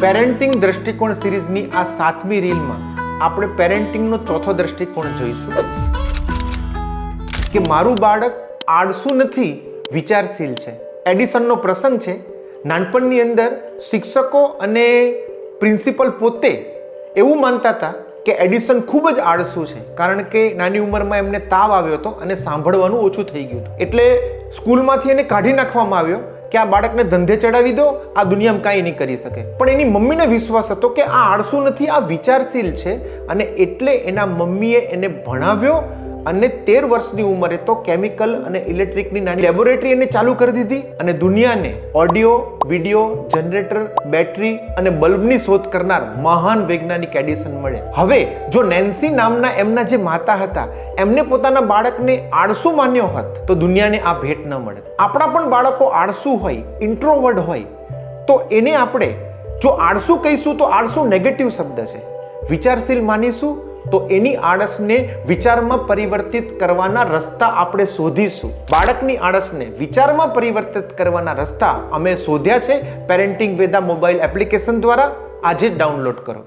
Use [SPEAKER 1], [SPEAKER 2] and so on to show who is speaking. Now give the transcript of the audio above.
[SPEAKER 1] Parenting દ્રષ્ટિકોણ સિરીઝની આ સાતમી રીલમાં આપણે પેરેન્ટિંગનો ચોથો દ્રષ્ટિકોણ જોઈશું. કે મારું બાળક આળસુ નથી, વિચારશીલ છે. એડિસનનો પ્રસંગ છે, નાનપણની અંદર શિક્ષકો અને પ્રિન્સિપલ પોતે એવું માનતા હતા કે એડિસન ખૂબ જ આળસુ છે, કારણ કે નાની ઉંમરમાં એમને તાવ આવ્યો હતો અને સાંભળવાનું ઓછું થઈ ગયું હતું. એટલે સ્કૂલમાંથી એને કાઢી નાખવામાં આવ્યો કે આ બાળકને ધંધે ચડાવી દો, આ દુનિયામાં કાંઈ નહીં કરી શકે. પણ એની મમ્મીને વિશ્વાસ હતો કે આ આળસુ નથી, આ વિચારશીલ છે. અને એટલે એના મમ્મીએ એને ભણાવ્યો અને તેર વર્ષની ઉંમરે તો કેમિકલ અને ઇલેક્ટ્રિકની નાની લેબોરેટરી એને ચાલુ કરી દીધી અને દુનિયાને ઓડિયો, વિડિયો, જનરેટર, બેટરી અને બલ્બની શોધ કરનાર મહાન વૈજ્ઞાનિક એડિસન મળે હવે, જો નેન્સી નામના એમના જે માતા હતા, એમને પોતાના બાળકને આળસુ માન્યો હોત, તો દુનિયાને આ ભેટ ન મળે. આપણા પણ બાળકો આળસુ હોય ઇન્ટ્રોવર્ડ હોય, તો એને આપણે જો આળસુ કહીશું તો આળસુ નેગેટિવ શબ્દ છે. વિચારશીલ માનીશું તો એની આળસને વિચારમાં પરિવર્તિત કરવાના રસ્તા આપણે શોધીશું. બાળકની આળસને વિચારમાં પરિવર્તિત કરવાના રસ્તા અમે શોધ્યા છે. પેરેન્ટિંગ વેદા મોબાઈલ એપ્લિકેશન દ્વારા આજે ડાઉનલોડ કરો.